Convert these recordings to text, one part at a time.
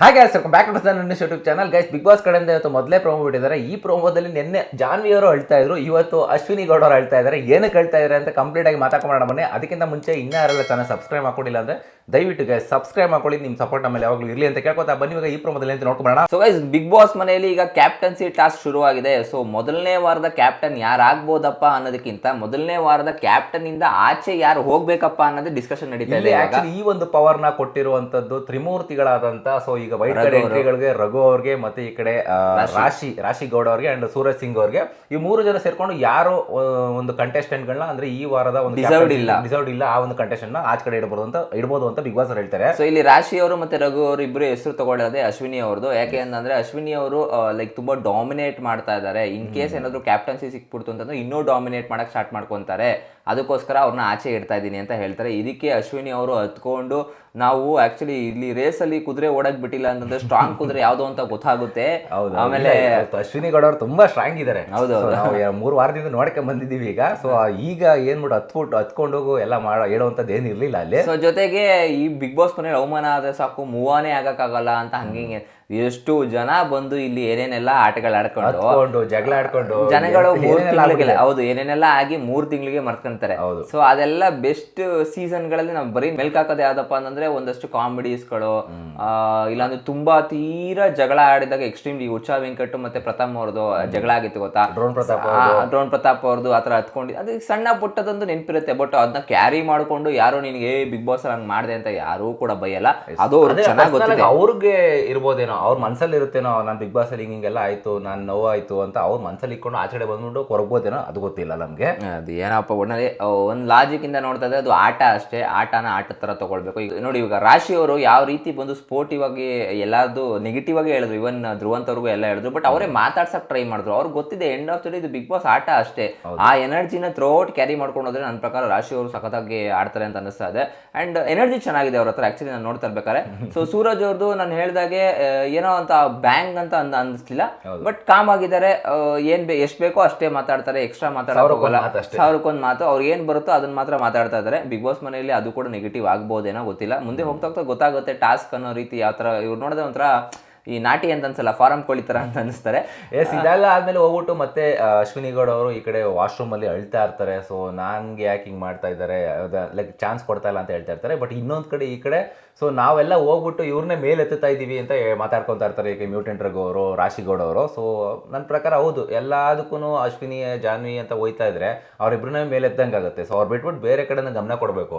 ಹಾಗೆ sir back to ನನ್ನ YouTube channel guys Bigg Boss ಕಡೆಯಿಂದ ಇವತ್ತು ಮೊದಲೇ ಪ್ರೋಮೋ ಬಿಟ್ಟಿದ್ದಾರೆ. ಈ ಪ್ರೋಮೋದಲ್ಲಿ ನಿನ್ನೆ ಜಾನ್ವಿ ಅವರು ಹೇಳ್ತಾ ಇದ್ರು, ಇವತ್ತು ಅಶ್ವಿನಿ ಗೌಡ ಅವರು ಹೇಳ್ತಾ ಇದ್ದಾರೆ ಏನಕ್ಕೆ ಹೇಳ್ತಾ ಇದ್ದಾರೆ ಅಂತ ಕಂಪ್ಲೀಟ್ ಆಗಿ ಬನ್ನಿ. ಅದಕ್ಕಿಂತ ಮುಂಚೆ ಇನ್ನೂ ಯಾರೆಲ್ಲ ಚಾನಲ್ ಸಬ್ಸ್ಕ್ರೈಬ್ ಮಾಡ್ಕೊಂಡಿಲ್ಲ ಅಂದ್ರೆ ದಯವಿಟ್ಟು ಗೈಸ್ ಸಬ್ಸ್ಕ್ರೈಬ್ ಮಾಡ್ಕೊಳ್ಳಿ ನಿಮ್ಮ ಸಪೋರ್ಟ್ ನಮ್ಮಲ್ಲಿ ಯಾವಾಗಲೂ ಇರಲಿ ಅಂತ ಕೇಳ್ಕೊತಾ ಬನ್ನಿ ಇವಾಗ ಈ ಪ್ರೋಮೋದಲ್ಲಿ ಅಂತ ನೋಡ್ಕೊಳ್ಳೋಣ ಸೊ ಗೈಸ್ ಬಿಗ್ ಬಾಸ್ ಮನೆಯಲ್ಲಿ ಈಗ ಕ್ಯಾಪ್ಟನ್ಸಿ ಟಾಸ್ಕ್ ಶುರುವಾಗಿದೆ. ಸೊ ಮೊದಲನೇ ವಾರದ ಕ್ಯಾಪ್ಟನ್ ಯಾರಾಗ್ಬೋದಪ್ಪ ಅನ್ನೋದಕ್ಕಿಂತ ಮೊದಲನೇ ವಾರದ ಕ್ಯಾಪ್ಟನ್ ಇಂದ ಆಚೆ ಯಾರು ಹೋಗ್ಬೇಕಪ್ಪ ಅನ್ನೋದು ಡಿಸ್ಕಷನ್ ನಡೀತಾ ಇದೆ ಈ ಒಂದು ಪವರ್ನ ಕೊಟ್ಟಿರುವಂತದ್ದು ತ್ರಿಮೂರ್ತಿಗಳಾದಂತ ಸೊ ಈಗ ವೈಟ್ ಕಾರ್ಡ್ ಎಂಟ್ರಿಗಳಿಗೆ ರಘು ಅವ್ರಿಗೆ ಮತ್ತೆ ಈ ಕಡೆ ರಾಶಿ. ರಾಶಿ ಗೌಡ ಅವ್ರಿಗೆ ಅಂಡ್ ಸೂರಜ್ ಸಿಂಗ್ ಅವ್ರಿಗೆ. ಈ ಮೂರು ಜನ ಸೇರ್ಕೊಂಡು ಯಾರು ಒಂದು ಕಂಟೆಸ್ಟೆಂಟ್ ಗಳನ್ನ ಅಂದ್ರೆ ಈ ವಾರದ ಒಂದು ಡಿಸರ್ವ್ ಇಲ್ಲ. ಡಿಸರ್ವ್ಡ್ ಇಲ್ಲ ಆ ಒಂದು ಕಂಟೆಸ್ಟೆಂಟ್ನ ಆಚೆ ಕಡೆ ಇಡಬಹುದು ಅಂತ ಇಡಬಹುದು ಅಂತ ಬಿಗ್ ಬಾಸ್ ಅವ್ರು ಹೇಳ್ತಾರೆ. ಸೊ ಇಲ್ಲಿ ರಾಶಿ ಅವರು ಮತ್ತೆ ರಘು ಅವರು ಇಬ್ಬರು ಹೆಸರು ತಗೊಳ್ಳೋದೆ ಅಶ್ವಿನಿ ಅವ್ರದ್ದು. ಯಾಕೆ ಅಂತಂದ್ರೆ ಅಶ್ವಿನಿ ಅವರು ಲೈಕ್ ತುಂಬಾ ಡಾಮಿನೇಟ್ ಮಾಡ್ತಾ ಇದ್ದಾರೆ. ಇನ್ ಕೇಸ್ ಏನಾದ್ರು ಕ್ಯಾಪ್ಟನ್ಸಿ ಸಿಕ್ಬಿಡ್ತು ಅಂತಂದ್ರೆ ಇನ್ನೂ ಡಾಮಿನೇಟ್ ಮಾಡಕ್ ಸ್ಟಾರ್ಟ್ ಮಾಡ್ಕೊಂತಾರೆ. ಅದಕ್ಕೋಸ್ಕರ ಅವ್ರನ್ನ ಆಚೆ ಇಡ್ತಾ ಇದ್ದೀನಿ ಅಂತ ಹೇಳ್ತಾರೆ. ಇದಕ್ಕೆ ಅಶ್ವಿನಿ ಅವರು ಹತ್ಕೊಂಡು ನಾವು ಆಕ್ಚುಲಿ ಇಲ್ಲಿ ರೇಸ್ ಅಲ್ಲಿ ಕುದುರೆ ಓಡಕ್ ಬಿಟ್ಟಿಲ್ಲ ಅಂತಂದ್ರೆ ಸ್ಟ್ರಾಂಗ್ ಕುದುರೆ ಯಾವ್ದು ಅಂತ ಗೊತ್ತಾಗುತ್ತೆ. ಹೌದು. ಆಮೇಲೆ ಅಶ್ವಿನಿ ಗೌಡ ಅವರು ತುಂಬಾ ಸ್ಟ್ರಾಂಗ್ ಇದ್ದಾರೆ ಹೌದು, ಮೂರು ವಾರದಿಂದ ನೋಡ್ಕೊಂಡ್ ಬಂದಿದ್ದೀವಿ ಈಗ. ಸೊ ಈಗ ಏನ್ ಬಿಟ್ಟು ಹತ್ಬಿಟ್ಟು ಹತ್ಕೊಂಡು ಹೋಗು ಎಲ್ಲ ಮಾಡೋ ಹೇಳುವಂತದ್ದು ಏನಿರ್ಲಿಲ್ಲ ಅಲ್ಲಿ. ಸೊ ಜೊತೆಗೆ ಈ ಬಿಗ್ ಬಾಸ್ ಮನೇಲಿ ಅವಮಾನ ಆದ್ರೆ ಸಾಕು ಮೂವಾನೇ ಆಗಕ್ಕಾಗಲ್ಲ ಅಂತ ಹಿಂಗೆ. ಎಷ್ಟು ಜನ ಬಂದು ಇಲ್ಲಿ ಏನೇನೆಲ್ಲ ಆಟಗಳು ಆಡ್ಕೊಂಡು ಜಗಳ ಆಡ್ಕೊಂಡು ಜನಗಳು ಮೂರ್ ಏನೇನೆಲ್ಲ ತಿಂಗಳಿಗೆ ಹೌದು ಏನೇನೆಲ್ಲ ಆಗಿ ಮೂರ್ ತಿಂಗಳಿಗೆ ಮರ್ತಂತಾರೆ. ಸೊ ಅದೆಲ್ಲ ಬೆಸ್ಟ್ ಸೀಸನ್ಗಳಲ್ಲಿ ನಾವು ಬರೀ ಮೆಲ್ಕಾಕೋದು ಯಾವ್ದಪ್ಪ ಅಂತಂದ್ರೆ ಒಂದಷ್ಟು ಕಾಮಿಡೀಸ್ಗಳು ಇಲ್ಲಾಂದ್ರೆ ತುಂಬಾ ತೀರಾ ಜಗಳ ಆಡಿದಾಗ ಎಕ್ಸ್ಟ್ರೀಮ್ ಈ ಉಚ್ಚಾ ವೆಂಕಟ್ ಮತ್ತೆ ಪ್ರತಾಪ್ ಅವ್ರದ್ದು ಜಗಳ ಆಗಿತ್ತು ಗೊತ್ತಾ? ಡ್ರೋನ್ ಪ್ರತಾಪ್ ಡ್ರೋನ್ ಪ್ರತಾಪ್ ಅವ್ರದ್ದು ಆತರ ಹತ್ಕೊಂಡು ಅದು ಸಣ್ಣ ಪುಟ್ಟದೊಂದು ನೆನಪಿರುತ್ತೆ ಬಟ್ ಅದನ್ನ ಕ್ಯಾರಿ ಮಾಡ್ಕೊಂಡು ಯಾರು ನಿನಗೆ ಬಿಗ್ ಬಾಸ್ ಹಂಗ್ ಮಾಡಿದೆ ಅಂತ ಯಾರು ಕೂಡ ಬೈಯಲ್ಲ. ಅದು ಚೆನ್ನಾಗಿ ಗೊತ್ತಿದೆ. ಅವ್ರಿಗೆ ಇರ್ಬೋದೇನೋ ಅವ್ರ ಮನ್ಸಲ್ಲಿ ಇರುತ್ತೇನೋ ನಾನು ಬಿಗ್ ಬಾಸ್ ಅಲ್ಲಿ ಹಿಂಗೆಲ್ಲ ಆಯ್ತು ನಾನು ನೋವಾಯ್ತು ಅಂತ ಅವ್ರ ಮನಸ್ಸಲ್ಲಿ ಇಟ್ಕೊಂಡು ಆಚೆಡೆ ಬಂದ್ಬಿಟ್ಟು ಕೊರಗ್ಬೋದೇನೋ ಅದು ಗೊತ್ತಿಲ್ಲ ನಮಗೆ. ಅದು ಏನಪ್ಪ ಒಟ್ಟಿನಲ್ಲಿ ಒಂದು ಲಾಜಿಕ್ ಇಂದ ನೋಡ್ತಾ ಇದ್ರೆ ಅದು ಆಟ ಅಷ್ಟೇ ಆಟನ ಆಟದ ತರ ತಗೊಳ್ಬೇಕು. ಈಗ ನೋಡಿ ಇವಾಗ ರಾಶಿ ಅವರು ಯಾವ ರೀತಿ ಬಂದು ಸ್ಪೋರ್ಟಿವ್ ಆಗಿ ಎಲ್ಲಾರ್ದು ನೆಗೆಟಿವ್ ಆಗಿ ಹೇಳಿದ್ರು ಇವನ್ ಧ್ರುವಂತವ್ರಿಗೂ ಎಲ್ಲ ಹೇಳಿದ್ರು ಬಟ್ ಅವರೇ ಮಾತಾಡ್ಸಕ್ಕೆ ಟ್ರೈ ಮಾಡಿದ್ರು. ಅವ್ರು ಗೊತ್ತಿದೆ ಎಂಡ್ ಆಫ್ ದ ಡೇ ಇದು ಬಿಗ್ ಬಾಸ್ ಆಟ ಅಷ್ಟೇ. ಆ ಎನರ್ಜಿನ ಥ್ರೋಟ್ ಕ್ಯಾರಿ ಮಾಡ್ಕೊಂಡು ಹೋದ್ರೆ ನನ್ನ ಪ್ರಕಾರ ರಾಶಿ ಅವರು ಸಖತ್ತಾಗಿ ಆಡ್ತಾರೆ ಅಂತ ಅನಿಸ್ತಾ ಇದೆ. ಅಂಡ್ ಎನರ್ಜಿ ಚೆನ್ನಾಗಿದೆ ಅವ್ರ ಹತ್ರ ಆಕ್ಚುಲಿ ನಾನು ನೋಡ್ತಾ ಇರ್ಬೇಕಾದ್ರೆ. ಸೊ ಸೂರಜ್ ಅವ್ರದ್ದು ನಾನು ಹೇಳಿದಾಗೆ ಏನೋ ಅಂತ ಬ್ಯಾಂಗ್ ಅಂತ ಅಂದ ಅನಿಸ್ಲಿಲ್ಲ ಬಟ್ ಕಾಮ್ ಆಗಿದ್ದಾರೆ. ಏನ್ ಬೇ ಎಷ್ಟು ಬೇಕೋ ಅಷ್ಟೇ ಮಾತಾಡ್ತಾರೆ. ಎಕ್ಸ್ಟ್ರಾ ಮಾತಾಡೋಲ್ಲ ಸಾವಿರಕ್ಕೊಂದು ಮಾತು ಅವ್ರು ಅವ್ರಿಗೆ ಏನ್ ಬರುತ್ತೋ ಅದನ್ನ ಮಾತ್ರ ಮಾತಾಡ್ತಾ ಇದ್ದಾರೆ ಬಿಗ್ ಬಾಸ್ ಮನೆಯಲ್ಲಿ ಅದು ಕೂಡ ನೆಗೆಟಿವ್ ಆಗ್ಬೋದೇನೋ ಗೊತ್ತಿಲ್ಲ. ಮುಂದೆ ಹೋಗ್ತಾ ಹೋಗ್ತಾ ಗೊತ್ತಾಗುತ್ತೆ ಟಾಸ್ಕ್ ಅನ್ನೋ ರೀತಿ ಯಾವ ತರ ಇವ್ರು ನೋಡಿದ್ರೆ ಒಂಥರ ಈ ನಾಟಿ ಅಂತ ಅನ್ಸಲ್ಲ ಫಾರಂ ಕೋಳಿ ತರ ಅಂತ ಅನಿಸ್ತಾರೆ ಎಸ್ ಇದೆಲ್ಲ ಆದ್ಮೇಲೆ ಹೋಗ್ಬಿಟ್ಟು ಮತ್ತೆ ಅಶ್ವಿನಿ ಗೌಡ ಅವರು ಈ ಕಡೆ ವಾಶ್ರೂಮ್ ಅಲ್ಲಿ ಅಳ್ತಾ ಇರ್ತಾರೆ. ಸೊ ನನ್ಗೆ ಯಾಕೆ ಹಿಂಗ್ ಮಾಡ್ತಾ ಇದ್ದಾರೆ? ಲೈಕ್ ಚಾನ್ಸ್ ಕೊಡ್ತಾ ಇಲ್ಲ ಅಂತ ಹೇಳ್ತಾ ಇರ್ತಾರೆ. ಬಟ್ ಇನ್ನೊಂದು ಕಡೆ ಈ ಕಡೆ ಸೊ ನಾವೆಲ್ಲ ಹೋಗ್ಬಿಟ್ಟು ಇವ್ರನ್ನೇ ಮೇಲೆ ಎತ್ತುತ್ತಾ ಇದೀವಿ ಅಂತ ಮಾತಾಡ್ಕೊಳ್ತಾ ಇರ್ತಾರೆ ಈಗ ಮ್ಯೂಟೆಂಟ್ ಅವರು ರಾಶಿಗೌಡ ಅವರು. ಸೊ ನನ್ನ ಪ್ರಕಾರ ಹೌದು ಎಲ್ಲದಕ್ಕೂ ಅಶ್ವಿನಿ ಜಾನ್ವಿ ಅಂತ ಹೋಯ್ತಾ ಇದ್ರೆ ಅವ್ರಿಬ್ರನ್ನೇ ಮೇಲೆ ಎತ್ತಂಗ್ ಆಗುತ್ತೆ. ಸೊ ಅವ್ರು ಬಿಟ್ಬಿಟ್ಟು ಬೇರೆ ಕಡೆ ಗಮನ ಕೊಡಬೇಕು.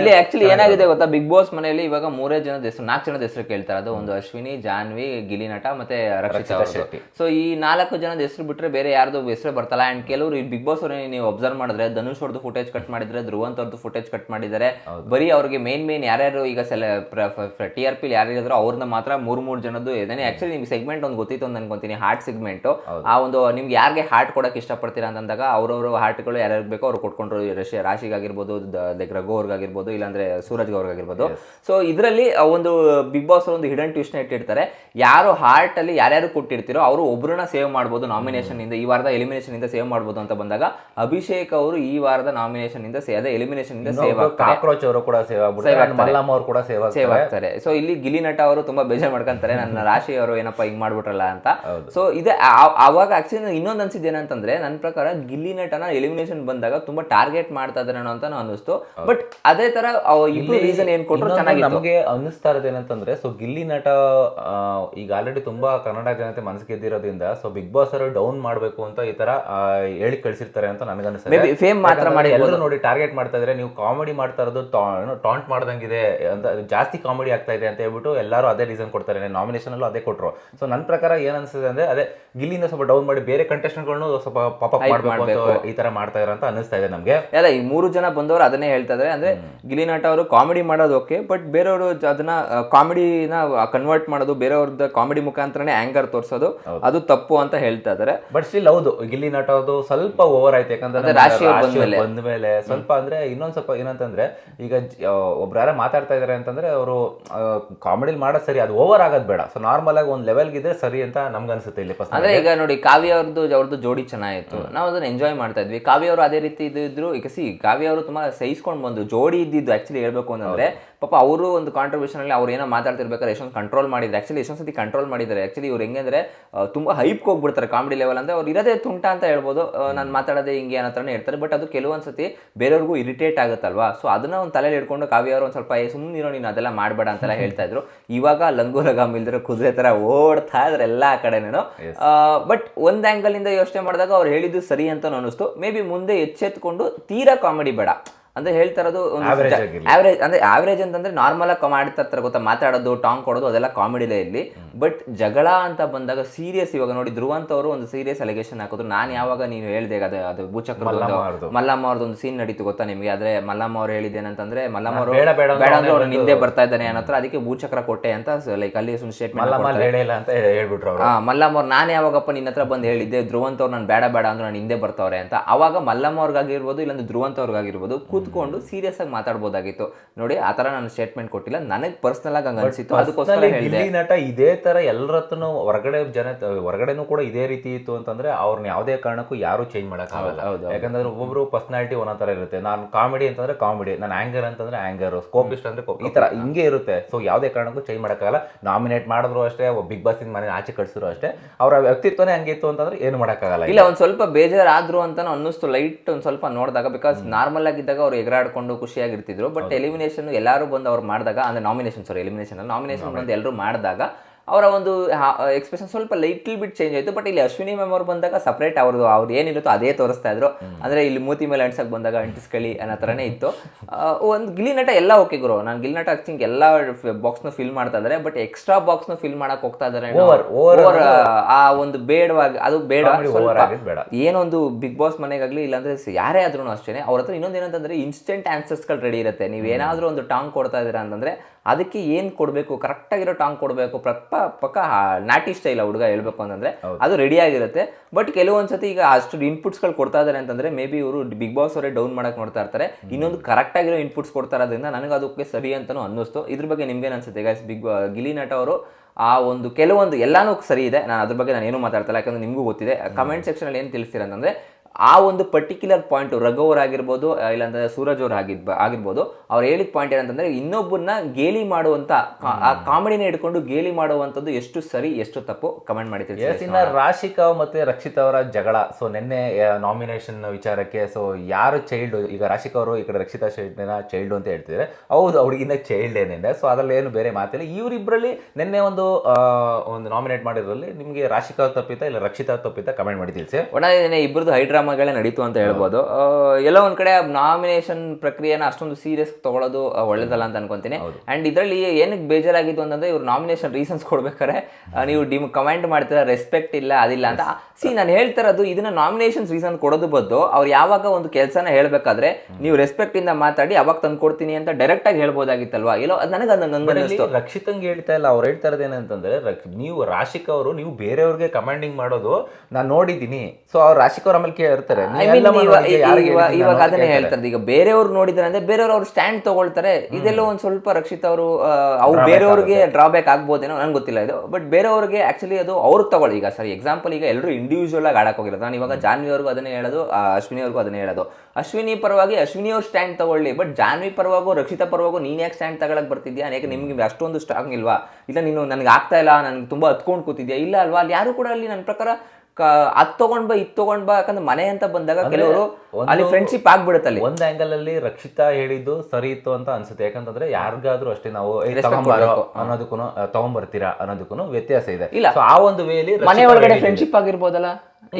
ಇಲ್ಲಿ ಆಕ್ಚುಲಿ ಏನಾಗಿದೆ ಗೊತ್ತಾ? ಬಿಗ್ ಬಾಸ್ ಮನೆಯಲ್ಲಿ ಇವಾಗ ಮೂರೇ ಜನದ ಹೆಸರು ನಾಲ್ಕು ಜನದ ಹೆಸರು ಕೇಳ್ತಾರೆ. ಅದು ಒಂದು ಅಶ್ವಿನಿ ಜಾನ್ವಿ ಗಿಲಿ ನಟ ಮತ್ತೆ ರಕ್ಷಿತಾ ಶೆಟ್ಟಿ. ಸೊ ಈ ನಾಲ್ಕು ಜನದ ಹೆಸರು ಬಿಟ್ರೆ ಬೇರೆ ಯಾರ್ದು ಹೆಸರು ಬರ್ತಲ್ಲ. ಅಂಡ್ ಕೆಲವರು ಈ ಬಿಗ್ ಬಾಸ್ ಅವ್ರ ನೀವು ಅಬ್ಸರ್ವ್ ಮಾಡಿದ್ರೆ ಧನುಷ್ ಅವ್ರದ್ದು ಫುಟೇಜ್ ಕಟ್ ಮಾಡಿದ್ರೆ ಧ್ರುವಂತ್ ಅವ್ರದ್ದು ಫುಟೇಜ್ ಕಟ್ ಮಾಡಿದ್ದಾರೆ. ಬರೀ ಅವ್ರಿಗೆ ಮೇನ್ ಮೇನ್ ಯಾರ್ಯಾರು ಈಗ ಸೆಲೆ ಟಿ ಆರ್ ಪಿ ಯಾರಿದ್ರು ಅವ್ರನ್ನ ಮಾತ್ರ ಮೂರ್ ಮೂರ್ ಜನದ್ದು ಏನೇ ಆಕ್ಚುಲಿ ನಿಮ್ಗೆ ಸೆಗ್ಮೆಂಟ್ ಒಂದು ಗೊತ್ತಿತ್ತು ಅಂತ ಅನ್ಕೊಂತೀನಿ. ಹಾರ್ಟ್ ಸೆಗ್ಮೆಂಟ್ ಆ ಒಂದು ನಿಮ್ಗೆ ಯಾರಿಗೆ ಹಾರ್ಟ್ ಕೊಡಕ್ಕೆ ಇಷ್ಟಪಡ್ತೀರಾ ಅಂತಂದಾಗ ಅವ್ರವ್ರ ಹಾರ್ಟ್ಗಳು ಯಾರ್ಯಾರು ಬೇಕೋ ಅವ್ರು ಕೊಟ್ಕೊಂಡ್ರು. ರಶಿ ರಾಶಿಗಾಗಿರ್ಬೋದು ಲೈಕ್ ರಘು ಅವ್ರಿಗಾಗಿರ್ಬೋದು ಇಲ್ಲಾಂದ್ರೆ ಸೂರಜ್ ಅವ್ರಿಗಾಗಿರ್ಬೋದು. ಸೊ ಇದರಲ್ಲಿ ಒಂದು ಬಿಗ್ ಬಾಸ್ ಒಂದು ಹಿಡನ್ ಟ್ವಿಸ್ಟ್ ಇಟ್ಟಿರ್ತಾರೆ. ಯಾರು ಹಾರ್ಟ್ ಅಲ್ಲಿ ಯಾರ್ಯಾರು ಕೊಟ್ಟಿರ್ತೀರೋ ಅವರು ಒಬ್ರನ್ನ ಸೇವ್ ಮಾಡ್ಬೋದು ನಾಮಿನೇಷನ್ ಇಂದ ಈ ವಾರದ ಎಲಿಮಿನೇಷನ್ ಇಂದ ಸೇವ್ ಮಾಡ್ಬೋದು ಅಂತ ಬಂದಾಗ ಅಭಿಷೇಕ್ ಅವರು ಈ ವಾರದ ನಾಮಿನೇಷನ್ ಇಂದ ಸೇ- ಅದೇ ಎಲಿಮಿನೇಷನ್ ಇಂದ ಸೇವ್ ಕಾಕ್ರೋಚ್ ಅವರು ಕೂಡ ಸೇವ್ ಮಲ್ಲಮ್ಮ ಅವರು ಕೂಡ ಸೇವ್ ಸೇವ್ ಆಗ್ತಾರೆ. ಸೊ ಇಲ್ಲಿ ಗಿಲಿ ನಟ ಅವರು ತುಂಬಾ ಬೇಜಾರು ಮಾಡ್ಕೊಂತಾರೆ ನನ್ನ ರಾಶಿ ಅವರು ಏನಪ್ಪ ಹಿಂಗ್ ಮಾಡ್ಬಿಟ್ರಲ್ಲ ಅಂತ. ಸೊ ಇದೆ ಅವಾಗ ಆಕ್ಚುಲಿ ಇನ್ನೊಂದು ಅನ್ಸಿದ್ದು ಏನಂತಂದ್ರೆ ನನ್ನ ಪ್ರಕಾರ ಗಿಲ್ಲಿ ನಟನ ಎಲಿಮಿನೇಷನ್ ಬಂದಾಗ ತುಂಬಾ ಟಾರ್ಗೆಟ್ ಮಾಡ್ತಾ ಇದ್ರೆ ಅಂತ ನಾನು ಅನಿಸ್ತು ಬಟ್ ಅದೇ ತರ ಇಬ್ರು ರೀಸನ್ ಏನ್ ಕೊಟ್ಟರು ಚೆನ್ನಾಗಿ ನಮಗೆ ಅನ್ನಿಸ್ತಾ ಇರೋದೇನಂತಂದ್ರೆ ಸೊ ಗಿಲ್ಲಿ ನಟ ಈಗ ಆಲ್ರೆಡಿ ತುಂಬಾ ಕನ್ನಡ ಜನತೆ ಮನಸ್ಸಿಗೆ ಗೆದ್ದಿರೋದ್ರಿಂದ ಸೊ ಬಿಗ್ ಬಾಸ್ ಅವರು ಡೌನ್ ಮಾಡಬೇಕು ಅಂತ ಈ ತರ ಹೇಳಿ ಕಳಿಸಿರ್ತಾರೆ ಅಂತ ನನಗನ್ಸುತ್ತೆ ಫೇಮ್ ಮಾತ್ರ ಮಾಡಿ ಎಲ್ಲರೂ ನೋಡಿ ಟಾರ್ಗೆಟ್ ಮಾಡ್ತಾ ಇದ್ರೆ ನೀವು ಕಾಮಿಡಿ ಮಾಡ್ತಾ ಇರೋದು ಟಾಂಟ್ ಮಾಡ್ದಂಗಿದೆ ಅಂತ ಜಾಸ್ತಿ ಕಾಮಿಡಿ ಆಗ್ತಾ ಇದೆ ಅಂತ ಹೇಳ್ಬಿಟ್ಟು ಎಲ್ಲರೂ ಅದೇ ರೀಸನ್ ಕೊಡ್ತಾರೆ ನಾಮಿನೇಷನ್ ಅಲ್ಲೂ ಅದೇ ಕೊಟ್ಟರು ಸೊ ನನ್ನ ಪ್ರಕಾರ ಏನ್ ಅನ್ಸುತ್ತೆ ಅಂದ್ರೆ ಅದೇ ಗಿಲ್ಲಿನ ಸ್ವಲ್ಪ ಡೌನ್ ಮಾಡಿ ಬೇರೆ ಕಂಟೆಸ್ಟೆಂಟ್ಗಳನ್ನು ಸ್ವಲ್ಪ ಪಾಪ ಮಾಡಬೇಕು ಈ ತರ ಮಾಡ್ತಾ ಇದಾರೆ ಅಂತ ಅನಿಸ್ತಾ ಇದೆ ನಮಗೆ. ಅಲ್ಲ ಈ ಮೂರು ಜನ ಬಂದವರು ಅದನ್ನೇ ಹೇಳ್ತಾ ಇದ್ದಾರೆ ಅಂದ್ರೆ ಗಿಲಿ ನಟ ಅವರು ಕಾಮಿಡಿ ಮಾಡೋದು ಓಕೆ ಬಟ್ ಬೇರೆಯವರು ಅದನ್ನ ಕಾಮಿಡಿನ ಕನ್ವರ್ಟ್ ಮಾಡೋದು ಬೇರೆಯವ್ರದ್ದು ಕಾಮಿಡಿ ಮುಖಾಂತರನೇ ಆಂಗರ್ ತೋರಿಸೋದು. ಅದು ತಪ್ಪು ಅಂತ ಹೇಳ್ತಾ ಇದಾರೆ. ಬಟ್ ಸ್ಟಿಲ್ ಹೌದು ಗಿಲ್ಲಿ ನಟ ಅದು ಸ್ವಲ್ಪ ಓವರ್ ಆಯ್ತು. ಯಾಕಂದ್ರೆ ರಾಶಿ ಬಂದ ಮೇಲೆ ಅವ್ರು ಬಂದ್ಮೇಲೆ. ಸ್ವಲ್ಪ ಅಂದ್ರೆ ಇನ್ನೊಂದ್ ಸ್ವಲ್ಪ ಏನಂತಂದ್ರೆ ಈಗ ಒಬ್ರು ಯಾರ ಮಾತಾಡ್ತಾ ಇದಾರೆ ಅಂತಂದ್ರೆ ಅವರು ಕಾಮಿಡಿಲಿ ಮಾಡೋದು ಸರಿ ಅದು ಓವರ್ ಆಗೋದ್ ಬೇಡ. ಸೊ ನಾರ್ಮಲ್ ಆಗಿ ಒಂದು ಲೆವೆಲ್ಗಿದ್ರೆ ಸರಿ ಅಂತ ನಮ್ಗೆ ಅನ್ಸುತ್ತೆ ಇಲ್ಲಿ ಅಂದ್ರೆ ಈಗ ನೋಡಿ ಕಾವ್ಯ ಅವ್ರದ್ದು ಅವ್ರದ್ದು ಜೋಡಿ ಚೆನ್ನಾಗಿತ್ತು. ನಾವು ಅದನ್ನ ಎಂಜಾಯ್ ಮಾಡ್ತಾ ಇದ್ವಿ. ಕಾವ್ಯ ಅವರು ಅದೇ ರೀತಿ ಇದ್ರು. ಈಗ ಸಿ ಕಾವ್ಯ ಅವರು ತುಂಬಾ ಸಹಿಸ್ಕೊಂಡು ಬಂದು ಜೋಡಿ ಇದ್ದಿದ್ದು ಆಕ್ಚುಲಿ ಹೇಳ್ಬೇಕು ಅಂತಂದ್ರೆ ಪಾಪ ಅವರು ಒಂದು ಕಾಂಟ್ರಿಬ್ಯೂಷನ್ ಅಲ್ಲಿ ಅವ್ರು ಏನೋ ಮಾತಾಡ್ತಿರ್ಬೇಕಾದ್ರೆ ಎಷ್ಟೊಂದು ಕಂಟ್ರೋಲ್ ಮಾಡಿದ್ರೆ. ಆಕ್ಚುಲಿ ಎಷ್ಟೊಂದು ಸತಿ ಕಂಟ್ರೋಲ್ ಮಾಡಿದ್ದಾರೆ. ಆ್ಯಕ್ಚುಲಿ ಇವ್ರು ಹೆಂಗೆ ಅಂದರೆ ತುಂಬ ತುಂಬಾ ಹೈಪ್ ಹೋಗ್ಬಿಡ್ತಾರೆ ಕಾಮಿಡಿ ಲೆವೆಲ್ ಅಂದ್ರೆ ಅವ್ರು ಇರೋದೇ ತುಂಟ ಅಂತ ಹೇಳ್ಬೋದು. ನಾನು ಮಾತಾಡೋದೇ ಹಿಂಗೆ ಅನ್ನೋ ಥರನೇ ಇರ್ತಾರೆ ಬಟ್ ಅದು ಕೆಲವೊಂದು ಸತಿ ಬೇರೆಯವ್ರಿಗೂ ಇರಿಟೇಟ್ ಆಗುತ್ತಲ್ವಾ? ಸೊ ಅದನ್ನ ಒಂದು ತಲೆಯಲ್ಲಿ ಹಿಡ್ಕೊಂಡು ಕಾವ್ಯ ಅವರು ಒಂದು ಸ್ವಲ್ಪ ಸುಮ್ಮನೆ ಇರೋ ನೀನು ಅದೆಲ್ಲ ಮಾಡಬೇಡ ಅಂತೆಲ್ಲ ಹೇಳ್ತಾ ಇದ್ರು. ಇವಾಗ ಲಂಗು ಲಗಾಮ್ ಇಲ್ದಿರೋ ಕುದುರೆ ಥರ ಓಡ್ತಾ ಇದ್ರೆ ಎಲ್ಲ ನಾನು ಬಟ್ ಒಂದು ಆ್ಯಂಗಲಿಂದ ಇಂದ ಯೋಚನೆ ಮಾಡಿದಾಗ ಅವ್ರು ಹೇಳಿದ್ದು ಸರಿ ಅಂತ ಅನ್ನಿಸ್ತು. ಮೇ ಬಿ ಮುಂದೆ ಎಚ್ಚೆತ್ಕೊಂಡು ತೀರಾ ಕಾಮಿಡಿ ಬೇಡ. ಅಂದ್ರೆ ಹೇಳ್ತಾ ಇರೋದು. ಆವ್ರೇಜ್ ಅಂದ್ರೆ ಆವ್ರೇಜ್ ಅಂತಂದ್ರೆ ನಾರ್ಮಲ್ ಆಗಿ ಮಾಡ್ತಾ ಇರ್ತಾರೆ ಗೊತ್ತಾ ಮಾತಾಡೋದು ಟಾಂಗ್ ಕೊಡೋದು ಅದೆಲ್ಲ ಕಾಮಿಡಿಲೇ ಇಲ್ಲಿ ಬಟ್ ಜಗಳ ಅಂತ ಬಂದಾಗ ಸೀರಿಯಸ್ ಇವಾಗ ನೋಡಿ ಧ್ರುವಂತ ಅವರು ಒಂದು ಸೀರಿಯಸ್ ಅಲಿಗೇಷನ್ ಹಾಕಿದ್ರು. ನಾನು ಯಾವಾಗ ನೀನು ಹೇಳ್ದೆ ಅದು ಅದು ಭೂಚಕ್ರ ಮಲ್ಲಮ್ಮ ಅವ್ರ್ದು. ಮಲ್ಲಮ್ಮ ಅವ್ರದ್ದು ಒಂದು ಸೀನ್ ನಡೀತು ಗೊತ್ತಾ ನಿಮಗೆ? ಆದ್ರೆ ಮಲ್ಲಮ್ಮ ಅವ್ರು ಹೇಳಿದ್ದೇನಂತಂದ್ರೆ ಮಲ್ಲಮ್ಮ ಅವರು ಬೇಡ ಅಂದ್ರೆ ಅವ್ರು ನಿಂದೆ ಬರ್ತಾ ಇದ್ದಾನೆ ಅನ್ನೋ ಅದಕ್ಕೆ ಭೂಚಕ್ರ ಕೊಟ್ಟೆ ಅಂತ ಲೈಕ್ ಅಲ್ಲಿ ಒಂದು ಸ್ಟೇಟ್ಮೆಂಟ್ ಮಲ್ಲಮ್ಮ ಹೇಳ್ಬಿಟ್ರು ಅವರು. ಆ ಮಲ್ಲಮ್ಮ ಅವ್ರು ನಾನು ಯಾವಾಗಪ್ಪ ನಿನ್ನ ಹತ್ರ ಬಂದು ಹೇಳಿದ್ದೆ ಧ್ರುವಂತ ಅವ್ರು ನಾನು ಬೇಡ ಬೇಡ ಅಂದ್ರೆ ನಾನು ಹಿಂದೆ ಬರ್ತಾವ್ರೆ ಅಂತ. ಅವಾಗ ಮಲ್ಲಮ್ಮ ಅವ್ರಿಗಾಗಿರ್ಬೋದು ಇಲ್ಲಾಂದ್ರೆ ಧ್ರುವಂತ ಅವ್ರಿಗಾಗಿರ್ಬೋದು ಕೂತ್ಕೊಂಡು ಸೀರಿಯಸ್ ಆಗಿ ಮಾತಾಡ್ಬೋದಾಗಿತ್ತು. ನೋಡಿ ಆ ತರ ನಾನು ಸ್ಟೇಟ್ಮೆಂಟ್ ಕೊಟ್ಟಿಲ್ಲ. ನನಗೆ ಪರ್ಸನಲ್ ಆಗಿ ಹಂಗೆ ಅನ್ಸಿತ್ತು. ಅದಕ್ಕೋಸ್ಕರ ಹೇಳಿದೆ. ನಟ ಇದೇ ತರ ಎಲ್ಲರತ್ರನು ಹೊರಗಡೆ ಜನ ಹೊರಗಡೆನೂ ಕೂಡ ಇದೇ ರೀತಿ ಇತ್ತು ಅಂತಂದ್ರೆ ಅವ್ರನ್ನ ಯಾವುದೇ ಕಾರಣಕ್ಕೂ ಯಾರು ಚೇಂಜ್ ಮಾಡಕ್ ಆಗಲ್ಲ. ಹೌದು, ಹೌದು. ಯಾಕಂದ್ರೆ ಒಬ್ಬೊಬ್ರು ಪರ್ಸನಾಲಿಟಿ ಒಂದೊಂದ್ ತರ ಇರುತ್ತೆ. ನಾನು ಕಾಮಿಡಿ ಅಂತಂದ್ರೆ ಕಾಮಿಡಿ ನಾನು ಆಂಗರ್ ಅಂತಂದ್ರೆ ಆಂಗರ್ ಸ್ಕೋಪ್ ಇಷ್ಟ ಅಂದ್ರೆ ಈ ತರ ಹಿಂಗೆ ಇರುತ್ತೆ. ಸೊ ಯಾವುದೇ ಕಾರಣಕ್ಕೂ ಚೇಂಜ್ ಮಾಡಕ್ಕಾಗಲ್ಲ ನಾಮಿನೇಟ್ ಮಾಡಿದ್ರು ಅಷ್ಟೇ ಬಿಗ್ ಬಾಸ್ ಇಂದ ಮನೆ ಆಚೆ ಕಳಿಸಿದ್ರು ಅಷ್ಟೇ. ಅವರ ವ್ಯಕ್ತಿತ್ವನೇ ಹಂಗೆ ಇತ್ತು ಅಂತಂದ್ರೆ ಏನು ಮಾಡೋಕ್ಕಾಗಲ್ಲ ಇಲ್ಲ ಒಂದ್ ಸ್ವಲ್ಪ ಬೇಜಾರಾದ್ರು ಅಂತ ಅನ್ನಿಸ್ತು. ಲೈಟ್ ಒಂದ್ ಸ್ವಲ್ಪ ನೋಡಿದಾಗ ಬಿಕಾಸ್ ನಾರ್ಮಲ್ ಆಗಿದ್ದಾಗ ಅವ್ರು ಎಗರಾಡ್ಕೊಂಡು ಖುಷಿಯಾಗಿರ್ತಿದ್ರು. ಬಟ್ ಎಲಿಮಿನೇಷನ್ ಎಲ್ಲರೂ ಬಂದು ಅವ್ರು ಮಾಡಿದಾಗ ಅಂದರೆ ನಾಮಿನೇಷನ್ ಸಾರಿ ಎಲಿಮಿನೇಷನ್ ನಾಮಿನೇಷನ್ ಬಂದು ಎಲ್ಲರೂ ಮಾಡಿದಾಗ ಅವರ ಒಂದು ಎಕ್ಸ್ಪ್ರೆಷನ್ ಸ್ವಲ್ಪ ಲೈಟ್ಲ್ ಬಿಟ್ ಚೇಂಜ್ ಆಯ್ತು. ಬಟ್ ಇಲ್ಲಿ ಅಶ್ವಿನಿ ಮ್ಯಾಮ್ ಅವ್ರು ಬಂದಾಗ ಸಪ್ರೇಟ್ ಅವ್ರದ್ದು ಅವ್ರು ಏನಿರುತ್ತೋ ಅದೇ ತೋರಿಸ್ತಾ ಇದ್ರು. ಅಂದ್ರೆ ಇಲ್ಲಿ ಮೂತಿ ಮೇಲೆ ಅಂಟ್ಸಕ್ ಬಂದಾಗ ಅಂಟಿಸ್ಕೊಳ್ಳಿ ಅನ್ನೋ ಥರನೇ ಇತ್ತು. ಒಂದು ಗಿಲಿ ನಟ ಎಲ್ಲ ಓಕೆ ಗುರು. ನಾನು ಗಿಲಿ ನಟ ಆಕ್ಟಿಂಗ್ ಎಲ್ಲ ನ ಫಿಲ್ ಮಾಡ್ತಾ ಇದ್ದಾರೆ ಬಟ್ ಎಕ್ಸ್ಟ್ರಾ ಬಾಕ್ಸ್ನ ಫಿಲ್ ಮಾಡಕ್ ಹೋಗ್ತಾ ಇದ್ದಾರೆ ಓವರ್ ಆ ಒಂದು ಬೇಡವಾಗಿ ಅದು ಬೇಡ. ಏನೊಂದು ಬಿಗ್ ಬಾಸ್ ಮನೆಗಾಗ್ಲಿ ಇಲ್ಲಾಂದ್ರೆ ಯಾರೇ ಆದ್ರೂ ಅಷ್ಟೇ ಅವ್ರ ಹತ್ರ ಇನ್ನೊಂದು ಏನಂತಂದ್ರೆ ಇನ್ಸ್ಟೆಂಟ್ ಆನ್ಸರ್ಸ್ಗಳು ರೆಡಿ ಇರುತ್ತೆ. ನೀವು ಏನಾದ್ರೂ ಒಂದು ಟಾಂಗ್ ಕೊಡ್ತಾ ಇದ್ದೀರಾ ಅಂತಂದ್ರೆ ಅದಕ್ಕೆ ಏನು ಕೊಡಬೇಕು? ಕರೆಕ್ಟಾಗಿರೋ ಟಾಂಗ್ ಕೊಡಬೇಕು? ಪಕ್ಕ ಪಕ್ಕ ನಾಟಿ ಸ್ಟೈಲ್ ಹುಡುಗ ಹೇಳಬೇಕು ಅಂತಂದರೆ ಅದು ರೆಡಿ ಆಗಿರುತ್ತೆ. ಬಟ್ ಕೆಲವೊಂದ್ಸತಿ ಈಗ ಅಷ್ಟು ಇನ್ಪುಟ್ಸ್ಗಳು ಕೊಡ್ತಾ ಇದಾರೆ ಅಂತಂದರೆ ಮೇ ಬಿ ಇವರು ಬಿಗ್ ಬಾಸ್ ಅವರೇ ಡೌನ್ ಮಾಡೋಕ್ಕೆ ನೋಡ್ತಾ ಇರ್ತಾರೆ. ಇನ್ನೊಂದು ಕರೆಕ್ಟಾಗಿರೋ ಇನ್ಪುಟ್ಸ್ ಕೊಡ್ತಾ ಇರೋದ್ರಿಂದ ನನಗೆ ಅದಕ್ಕೆ ಸರಿ ಅಂತಲೂ ಅನ್ನಿಸ್ತು. ಇದ್ರ ಬಗ್ಗೆ ನಿಮ್ಗೇನು ಅನ್ಸುತ್ತೆ? ಗೈಸ್ ಬಿಗ್ ಗಿಲಿ ನಟ ಅವರು ಆ ಒಂದು ಕೆಲವೊಂದು ಎಲ್ಲಾನು ಸರಿ ಇದೆ. ನಾನು ಅದ್ರ ಬಗ್ಗೆ ನಾನು ಏನು ಮಾತಾಡ್ತಲ್ಲ ಯಾಕಂದ್ರೆ ನಿಮಗೂ ಗೊತ್ತಿದೆ. ಕಮೆಂಟ್ ಸೆಕ್ಷನ್ ಅಲ್ಲಿ ಏನು ತಿಳಿಸ್ತೀರ ಅಂತಂದ್ರೆ ಆ ಒಂದು ಪರ್ಟಿಕ್ಯುಲರ್ ಪಾಯಿಂಟ್ ರಘುವರ್ ಆಗಿರ್ಬೋದು ಆ, ಇಲ್ಲಾಂದ್ರೆ ಸೂರಜ್ ಅವ್ರು ಆಗಿದ್ ಆಗಿರ್ಬೋದು ಅವ್ರು ಹೇಳಿದ ಪಾಯಿಂಟ್ ಏನಂತಂದ್ರೆ ಇನ್ನೊಬ್ಬರನ್ನ ಗೇಲಿ ಮಾಡುವಂತ ಆ ಕಾಮಿಡಿನ ಹಿಡ್ಕೊಂಡು ಗೇಲಿ ಮಾಡುವಂಥದ್ದು ಎಷ್ಟು ಸರಿ ಎಷ್ಟು ತಪ್ಪು ಕಮೆಂಟ್ ಮಾಡಿ ತಿಳಿಸಿ ಎಸ್ ಇನ್ನ ರಾಶಿಕಾ ಮತ್ತೆ ರಕ್ಷಿತ್ ಅವರ ಜಗಳ. ಸೊ ನಿನ್ನೆ ನಾಮಿನೇಷನ್ ವಿಚಾರಕ್ಕೆ ಸೊ ಯಾರು ಚೈಲ್ಡ್ ಈಗ ರಾಶಿಕಾ ಅವರು ಈ ಕಡೆ ರಕ್ಷಿತಾ ಶೆಟ್ಟಿನ ಚೈಲ್ಡ್ ಅಂತ ಹೇಳ್ತಿದ್ದಾರೆ ಹೌದು ಅವ್ರಿಗಿನ್ನ ಚೈಲ್ಡ್ ಏನಿದೆ. ಸೊ ಅದರಲ್ಲಿ ಏನು ಬೇರೆ ಮಾತಿಲ್ಲ. ಇವರಿಬ್ಬರಲ್ಲಿ ನಿನ್ನೆ ಒಂದು ಒಂದು ನಾಮಿನೇಟ್ ಮಾಡಿರೋದ್ರಲ್ಲಿ ನಿಮಗೆ ರಾಶಿಕಾ ತಪ್ಪಿತ ಇಲ್ಲ ರಕ್ಷಿತಾ ತಪ್ಪಿತ ಕಮೆಂಟ್ ಮಾಡಿ ತಿಳಿಸಿ. ಒಡನೆ ಇಬ್ಬರದು ಹೈಡ್ರಾಮಾಗಳೇ ನಡೀತು ಅಂತ ಹೇಳ್ಬೋದು. ಎಲ್ಲ ಒಂದ್ ಕಡೆ ನಾಮಿನೇಷನ್ ಪ್ರಕ್ರಿಯೆನ ಅಷ್ಟೊಂದು ಸೀರಿಯಸ್ ತಗೊಳ್ಳೋದು ಒಳ್ಳೇದಲ್ಲ ಅಂತ ಅನ್ಕೊಂತೀನಿ. ಅಂಡ್ ಇದರಲ್ಲಿ ಏನಕ್ಕೆ ಬೇಜಾರಾಗಿತ್ತು ಅಂತಂದ್ರೆ ಇವ್ರು ನಾಮಿನೇಷನ್ ರೀಸನ್ಸ್ ಕೊಡ್ಬೇಕಾರೆ ನೀವು ಡಿಮ್ ಕಮೆಂಟ್ ಮಾಡ್ತೀರಾ ರೆಸ್ಪೆಕ್ಟ್ ಇಲ್ಲ ಅದಿಲ್ಲ ಅಂತ. ಸಿ ನಾನು ಹೇಳ್ತಿರೋದು ಇದನ್ನ ನಾಮಿನೇಷನ್ಸ್ ರೀಸನ್ ಕೊಡೋದು ಬದ್ದು ಅವ್ರು ಯಾವಾಗ ಒಂದು ಕೆಲಸನ ಹೇಳ್ಬೇಕಾದ್ರೆ ನೀವು ರೆಸ್ಪೆಕ್ಟ್ ಇಂದ ಮಾತಾಡಿ ಅವಾಗ ತಂದು ಕೊಡ್ತೀನಿ ಅಂತ ಡೈರೆಕ್ಟ್ ಆಗಿ ಹೇಳ್ಬೋದಾಗಿತ್ತಲ್ವಾ? ಇಲ್ಲೋ ಅದು ನನಗೆ ಅದು ನಂಗೆ ಅನ್ನಿಸ್ತು. ರಕ್ಷಿತಂಗೆ ಹೇಳ್ತಾ ಇಲ್ಲ. ಅವ್ರು ಹೇಳ್ತಾ ಇರೋದು ಏನಂತಂದ್ರೆ ರಕ್- ನೀವು ರಾಶಿಕ್ ಅವರು ನೀವು ಬೇರೆಯವ್ರಿಗೆ ಕಮಾಂಡಿಂಗ್ ಮಾಡೋದು ನಾನು ನೋಡಿದ್ದೀನಿ. ಸೊ ಅವ್ರು ರಾಶಿಕ್ ಅವ್ರ ಆಮೇಲೆ ಹೇಳಿದ್ದೀನಿ ಇವಾಗ ಅದನ್ನೇ ಹೇಳ್ತಾರೆ. ಈಗ ಬೇರೆಯವ್ರು ನೋಡಿದ್ರೆ ಅಂದ್ರೆ ಬೇರೆಯವ್ರು ಅವ್ರು ಸ್ಟ್ಯಾಂಡ್ ತಗೊಳ್ತಾರೆ. ಇದೆಲ್ಲ ಒಂದ್ ಸ್ವಲ್ಪ ರಕ್ಷಿತ್ ಅವರು ಅವ್ರು ಬೇರೆಯವ್ರಿಗೆ ಡ್ರಾಬ್ಯಾಕ್ ಆಗ್ಬೋದೇನೋ ನಂಗೆ ಗೊತ್ತಿಲ್ಲ ಇದು. ಬಟ್ ಬೇರೆಯವ್ರಿಗೆ ಆಕ್ಚುಲಿ ಅದು ಅವ್ರು ತಗೊಳ್ಳಿ. ಈಗ ಸರ್ ಎಕ್ಸಾಂಪಲ್ ಈಗ ಎಲ್ಲರೂ ಇಂಡಿವಿಜುವಲ್ ಆಗಿ ಆಡಕ್ ಹೋಗಿರೋದು. ನಾನು ಇವಾಗ ಜಾನ್ವಿ ಅವ್ರಿಗೂ ಅದನ್ನೇ ಹೇಳೋದು ಅಶ್ವಿನಿ ಅವ್ರಿಗೂ ಅದನ್ನೇ ಹೇಳೋದು. ಅಶ್ವಿನಿ ಪರವಾಗಿ ಅಶ್ವಿನಿ ಅವ್ರು ಸ್ಟ್ಯಾಂಡ್ ತಗೊಳ್ಳಿ. ಬಟ್ ಜಾನ್ವಿ ಪರವಾಗೂ ರಕ್ಷಿತ ಪರವಾಗೂ ನೀನ್ ಯಾಕೆ ಸ್ಟ್ಯಾಂಡ್ ತಗೊಳಕ್ ಬರ್ತಿದ್ಯಾ? ಯಾಕೆ ನಿಮ್ಗೆ ಅಷ್ಟೊಂದು ಸ್ಟ್ರಾಂಗ್ ಇಲ್ವಾ? ಇಲ್ಲ ನೀನು ನನಗೆ ಆಗ್ತಾ ಇಲ್ಲ ನನ್ಗೆ ತುಂಬಾ ಹತ್ಕೊಂಡು ಕೂತಿದ್ಯಾ? ಇಲ್ಲ ಅಲ್ವಾ? ಅಲ್ಲಿ ಯಾರು ಕೂಡ ಅಲ್ಲಿ ನನ್ನ ಪ್ರಕಾರ ಅದ್ ತಗೊಂಡ್ ಬಾ ಇದ್ ತಗೊಂಡ್ ಬಾ ಯಾಕಂದ್ರೆ ಮನೆ ಅಂತ ಬಂದಾಗ ಕೆಲವರು ಅಲ್ಲಿ ಫ್ರೆಂಡ್ಶಿಪ್ ಆಗ್ಬಿಡುತ್ತೆ ಅಲ್ಲಿ. ಒಂದ್ ಆಂಗಲ್ ಅಲ್ಲಿ ರಕ್ಷಿತಾ ಹೇಳಿದ್ದು ಸರಿ ಇತ್ತು ಅಂತ ಅನ್ಸುತ್ತೆ. ಯಾಕಂತಂದ್ರೆ ಯಾರಿಗಾದ್ರೂ ಅಷ್ಟೇ ನಾವು. ಅನ್ನೋದಕ್ಕೂ ತಗೊಂಬರ್ತೀರಾ ಅನ್ನೋದಕ್ಕೂ ವ್ಯತ್ಯಾಸ ಇದೆ. ಇಲ್ಲ. ಆ ಒಂದು ವೇಲಿ ಮನೆ ಒಳಗಡೆ ಫ್ರೆಂಡ್ಶಿಪ್ ಆಗಿರ್ಬೋದಲ್ಲ?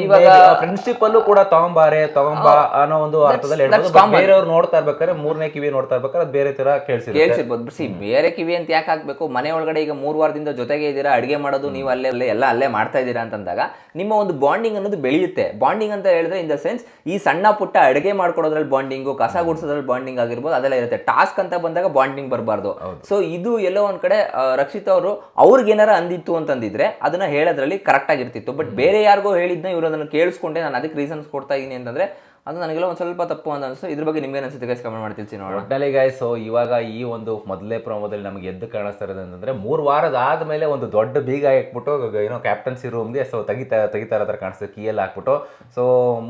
ಇವಾಗ ಫ್ರೆಂಡ್ಶಿಪ್ ಅಲ್ಲೂ ಕೂಡ ತಗೊಂಬಾರೆ ತಗೊಂಬಾ ಅನ್ನೋ ಒಂದು ಅರ್ಥದಲ್ಲಿ ಹೇಳ್ಬೋದು. ಬೇರೆಯವ್ರು ನೋಡ್ತಾ ಇರ್ಬೇಕಾದ್ರೆ ಮೂರನೇ ಕಿವಿ ನೋಡ್ತಾ ಇರ್ಬೇಕಾದ್ರೆ ಅದು ಬೇರೆ ತರ ಕೇಳಿಸಿ ಕೇಳಿಸಿರ್ಬೋದು. ಸಿ ಬೇರೆ ಕಿವಿ ಅಂತ ಯಾಕೆ ಹಾಕ್ಬೇಕು? ಮನೆ ಒಳಗಡೆ ಈಗ ಮೂರು ವಾರದಿಂದ ಜೊತೆಗೆ ಇದ್ದೀರಾ ಅಡುಗೆ ಮಾಡೋದು ನೀವು ಅಲ್ಲೇ ಅಲ್ಲೇ ಎಲ್ಲ ಅಲ್ಲೇ ಮಾಡ್ತಾ ಇದ್ದೀರಾ ಅಂತಂದಾಗ ನಿಮ್ಮ ಒಂದು ಬಾಂಡಿಂಗ್ ಅನ್ನೋದು ಬೆಳೆಯುತ್ತೆ. ಬಾಂಡಿಂಗ್ ಅಂತ ಹೇಳಿದ್ರೆ ಇನ್ ದ ಸೆನ್ಸ್ ಈ ಸಣ್ಣ ಪುಟ್ಟ ಅಡುಗೆ ಮಾಡ್ಕೊಡೋದ್ರಲ್ಲಿ ಬಾಂಡಿಂಗು ಕಸ ಗುಡಿಸೋದ್ರಲ್ಲಿ ಬಾಂಡಿಂಗ್ ಆಗಿರ್ಬೋದು ಅದೆಲ್ಲ ಇರುತ್ತೆ. ಟಾಸ್ಕ್ ಅಂತ ಬಂದಾಗ ಬಾಂಡಿಂಗ್ ಬರಬಾರ್ದು. ಸೊ ಇದು ಎಲ್ಲೋ ಒಂದ್ ಕಡೆ ರಕ್ಷಿತ್ ಅವರು ಅವ್ರಿಗೆ ಏನಾರ ಅಂದಿತ್ತು ಅಂತಂದಿದ್ರೆ ಅದನ್ನ ಹೇಳೋದ್ರಲ್ಲಿ ಕರೆಕ್ಟ್ ಆಗಿರ್ತಿತ್ತು. ಬಟ್ ಬೇರೆ ಯಾರಿಗೋ ಹೇಳಿದ್ನ ಇವರು ಅದನ್ನು ಕೇಳಿಸ್ಕೊಂಡೆ ನಾನು ಅದಕ್ಕೆ ರೀಸನ್ಸ್ ಕೊಡ್ತಾ ಇದ್ದೀನಿ ಅಂತಂದ್ರೆ ಅದು ನನಗೆಲ್ಲ ಒಂದು ಸ್ವಲ್ಪ ತಪ್ಪು ಅಂತ ಅನಿಸ್ತು. ಇದ್ರ ಬಗ್ಗೆ ನಿಮ್ಗೆ ಅನಿಸುತ್ತೆ ಗೈಸ್ ಕಮೆಂಟ್ ಮಾಡಿ ತಿಳಿಸಿ ನೋಡೋಣ. ಒಟ್ಟಿನಲ್ಲಿ ಗಾಯ್ ಸೊ ಇವಾಗ ಈ ಒಂದು ಮೊದಲೇ ಪ್ರಮೋದಲ್ಲಿ ನಮಗೆ ಎದ್ದು ಕಾಣಿಸ್ತಾ ಇರೋದು ಅಂತಂದ್ರೆ ಮೂರು ವಾರದ ಆದಮೇಲೆ ಒಂದು ದೊಡ್ಡ ಬೀಗ ಹಾಕ್ಬಿಟ್ಟು ಏನೋ ಕ್ಯಾಪ್ಟನ್ಸಿ ರೂಮ್ಗೆ ಸೊ ತೆಗಿತಾ ತೆಗಿತಾ ಇರೋ ಥರ ಕಾಣಿಸ್ತದೆ ಕೀಯಲ್ಲಿ ಹಾಕ್ಬಿಟ್ಟು. ಸೊ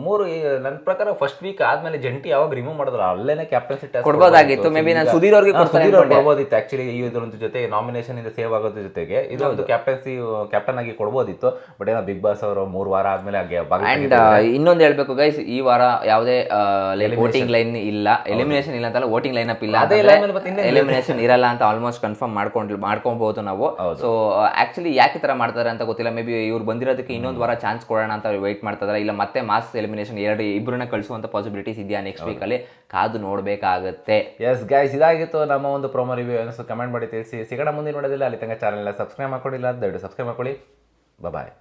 ಮೂರು ನನ್ನ ಪ್ರಕಾರ ಫಸ್ಟ್ ವೀಕ್ ಆದ್ಮೇಲೆ ಜಂಟಿ ಯಾವಾಗ ರಿಮೂವ್ ಮಾಡಿದ್ರು ಅಲ್ಲೇನೆ ಕ್ಯಾಪ್ಟನ್ಸಿ ಕೊಡ್ಬೋದಾಗಿತ್ತು. Maybe ನಾನು ಸುಧೀರ್ ಅವ್ರಿಗೆ. ಕೊಡ್ಬೋದಿತ್ತು. ಆಕ್ಚುಲಿ ಇದ್ರೊಂದು ಜೊತೆ ನಾಮಿನೇಷನ್ ಇಂದ ಸೇವ್ ಆಗೋದ್ರ ಜೊತೆಗೆ ಇದು ಒಂದು ಕ್ಯಾಪ್ಟನ್ಸಿ ಕ್ಯಾಪ್ಟನ್ ಆಗಿ ಕೊಡ್ಬೋದಿತ್ತು. ಬಟ್ ಏನೋ ಬಿಗ್ ಬಾಸ್ ಅವರು ಮೂರು ವಾರ ಆದ್ಮೇಲೆ ಹಾಗೆ ಇನ್ನೊಂದು ಹೇಳಬೇಕು ಗೈಸ್ ಈ ವಾರ ಯಾವುದೇ ವೋಟಿಂಗ್ ಲೈನ್ ಇಲ್ಲ. ಎಲಿಮಿನೇಷನ್ ಇಲ್ಲ ಅಂತಲ್ಲ ವೋಟಿಂಗ್ ಲೈನ್ ಅಪ್ ಇಲ್ಲ ಎಲಿಮಿನೇಷನ್ ಇರಲ್ಲ ಅಂತ ಆಲ್ಮೋಸ್ಟ್ ಕನ್ಫರ್ಮ್ ಮಾಡ್ಕೊಂಡ್ ಮಾಡ್ಕೊಬಹುದು ನಾವು. ಸೊ ಆಕ್ಚುಲಿ ಯಾಕೆ ತರ ಮಾಡ್ತಾರೆ ಅಂತ ಗೊತ್ತಿಲ್ಲ. ಮೇ ಬಿ ಇವ್ರು ಬಂದಿರೋದಕ್ಕೆ ಇನ್ನೊಂದು ವಾರ ಚಾನ್ಸ್ ಕೊಡೋಣ ಅಂತ ವೆಯ್ಟ್ ಮಾಡ್ತಾರೆ ಇಲ್ಲ ಮತ್ತೆ ಮಾಸ್ ಎಲಿಮಿನೇಷನ್ ಎರಡು ಇಬ್ಬರನ್ನ ಕಳಿಸುವಂತ ಪಾಸಿಬಿಲಿಟೀಸ್ ಇದೆಯಾ ನೆಕ್ಸ್ಟ್ ವೀಕ್ ಅಲ್ಲಿ? ಕಾದು ನೋಡಬೇಕಾಗುತ್ತೆ. ಎಸ್ ಗೈಸ್ ಇದಾಗಿತ್ತು ನಮ್ಮ ಒಂದು ಪ್ರೊಮೋ ರಿವ್ಯೂ ಅನ್ನಿಸ್ತು ಕಮೆಂಟ್ ಮಾಡಿ ತಿಳಿಸಿ. ಸಿಗೋಣ ಮುಂದೆ ನೋಡೋದಿಲ್ಲ ಅಲ್ಲಿ ತನಕ ಚಾನಲ್ ಸಬ್ಸ್ಕ್ರೈಬ್ ಮಾಡ್ಕೊಂಡಿಲ್ಲ ದಯವಿಟ್ಟು ಸಬ್ಸ್ಕ್ರೈಬ್ ಮಾಡ್ಕೊಳ್ಳಿ. ಬಾಯ್